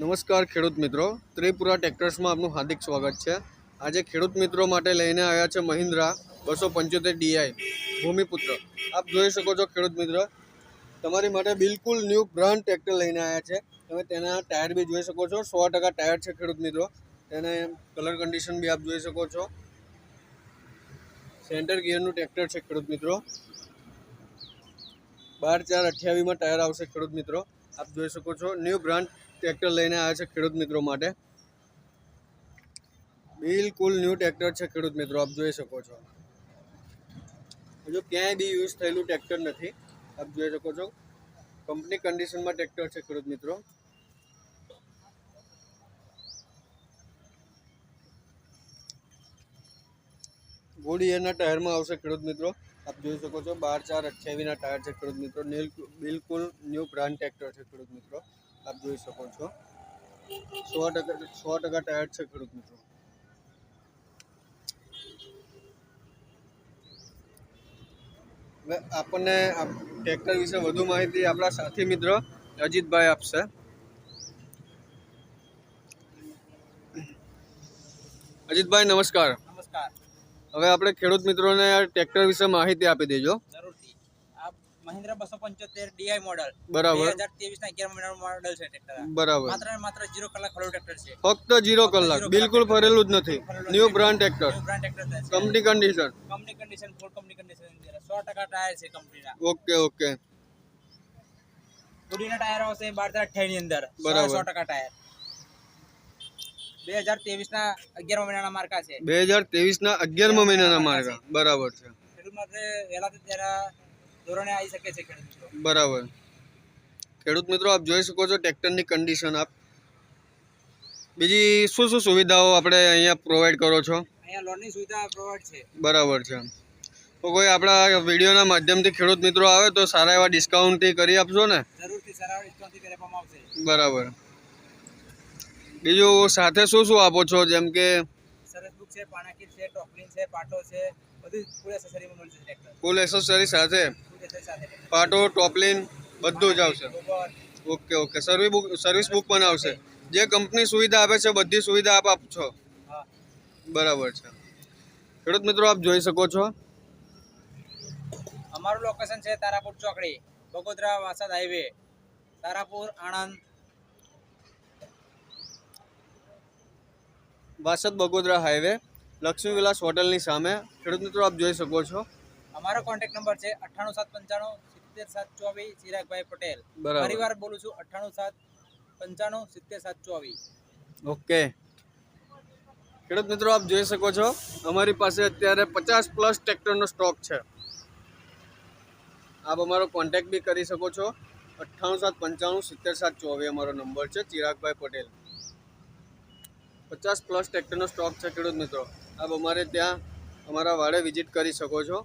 નમસ્કાર ખેડૂત મિત્રો. ત્રિપુરા ટ્રેક્ટર્સમાં આપનું હાર્દિક સ્વાગત છે. આજે ખેડૂત મિત્રો માટે લઈને આવ્યા છે મહિન્દ્રા બસો પંચોતેર ડીઆઈ ભૂમિપુત્ર. આપ જોઈ શકો છો ખેડૂત મિત્રો, તમારી માટે બિલકુલ ન્યૂ બ્રાન્ડ ટ્રેક્ટર લઈને આવ્યા છે. તમે તેના ટાયર બી જોઈ શકો છો. સો ટકા ટાયર છે ખેડૂત મિત્રો. તેને કલર કન્ડિશન બી આપ જોઈ શકો છો. સેન્ટર ગિયરનું ટ્રેક્ટર છે ખેડૂત મિત્રો. બાર ચાર અઠ્યાવીસમાં ટાયર આવશે ખેડૂત મિત્રો. આપ જોઈ શકો છો ન્યૂ બ્રાન્ડ ટ્રેક્ટર લઈને આવ્યા છે ખેડૂત મિત્રો માટે. બિલકુલ ન્યૂ ટ્રેક્ટર છે ખેડૂત મિત્રો, આપ જોઈ શકો છો. હજુ ક્યાંય બી યુઝ થયેલું ટ્રેક્ટર નથી, આપ જોઈ શકો છો. કંપની કન્ડિશનમાં ટ્રેક્ટર છે ખેડૂત મિત્રો. ગુડ ટાયરમાં આવશે ખેડૂત મિત્રો. આપ જોઈ શકો છો, બાર ચાર અઠ્યાવીસના ટાયર છે ખેડૂત મિત્રો. બિલકુલ ન્યૂ બ્રાન્ડ ટ્રેક્ટર છે ખેડૂત મિત્રો. આપ જોઈ શકો છો. સો ટકા સો ટકા ટાયર છે ખેડૂત મિત્રો. આપણને ટ્રેક્ટર વિશે વધુ માહિતી આપણા સાથી મિત્ર અજીતભાઈ આપશે. અજીતભાઈ નમસ્કાર. નમસ્કાર. હવે આપણે ખેડૂત મિત્રોને ટ્રેક્ટર વિશે માહિતી આપી દેજો. જરૂરથી આ મહિન્દ્રા બસો પંચોતેર ડીઆઈ મોડલ બરાબર. બે હજાર ત્રેવીસ ના અગિયાર મહિનાનું મોડલ છે ટ્રેક્ટર બરાબર. માત્ર માત્ર જીરો કલાક ખોલું ટ્રેક્ટર છે. ફક્ત જીરો કલાક. બિલકુલ ફરેલું જ નથી. New brand tractor company condition company condition full company condition સો ટકા ટાયર છે કંપનીના ઓકે ઓકે. હુડીના ટાયર આવશે બાર હજાર અઠ્યાવીસની અંદર બરાબર. સો ટકા ટાયર બે હજાર ત્રેવીસ ના અગિયાર મહિનાના માર્કા છે. બે હજાર ત્રેવીસના અગિયાર મહિનાના માર્કા. બરાબર છે. ખેડૂત માટે વહેલાથી ત્યારે ધોરણે આવી શકે છે ખેડૂત મિત્રો. બરાબર. ખેડૂત મિત્રો આપ જોઈ શકો છો ટ્રેક્ટરની કન્ડિશન આપ. બીજી શું શું સુવિધાઓ આપણે અહીંયા પ્રોવાઈડ કરો છો? અહીંયા લોનની સુવિધા પ્રોવાઈડ છે. બરાબર છે. તો કોઈ આપણા વિડીયોના માધ્યમથી ખેડૂત મિત્રો આવે તો સારા એવા ડિસ્કાઉન્ટથી કરી આપશો ને? જરૂરથી સારા ડિસ્કાઉન્ટથી કરી આપવામાં આવશે. બરાબર. બીજું સાથે શું શું આપો છો? જેમ કે સરસ બુક છે પાણાકીર છે ટોપલિન છે પાટો છે ફૂલ એસેસરી સાથે? પાટો ટોપલિન બધું જ આવશે. Okay okay service book service book પણ આવશે. જે કંપની સુવિધા આપે છે બધી સુવિધા આપ આપ હા. બરાબર છે. ખેડૂત મિત્રો આપ જોઈ શકો છો. અમારું લોકેશન છે તારાપુર ચોકડી બગોદરા વાસદ હાઈવે તારાપુર આણંદ. વાસદ બગોદરા હાઈવે લક્ષ્મી વિલાસ હોટલની સામે. ખેડૂત મિત્રો આપ જોઈ શકો છો. અમારો કોન્ટેક્ટ નંબર છે અઠ્ઠાણું સાત પંચાણું સિત્તેર સાત ચોવીસ ચિરાગભાઈ પટેલ. પરિવાર બોલું છું અઠ્ઠાણું સાત પંચાણું સિત્તેર સાત ચોવીસ. ઓકે. ખેડૂત મિત્રો આપ જોઈ શકો છો અમારી પાસે અત્યારે પચાસ પ્લસ ટ્રેક્ટરનો સ્ટોક છે. આપ અમારો કોન્ટેક્ટ બી કરી શકો છો. અઠ્ઠાણું સાત પંચાણું સિત્તેર સાત ચોવીસ અમારો નંબર છે ચિરાગભાઈ પટેલ. પચાસ પ્લસ ટ્રેક્ટરનો સ્ટોક છે ખેડૂત મિત્રો. આપ અમારે ત્યાં અમારા વાડે વિઝિટ કરી શકો છો.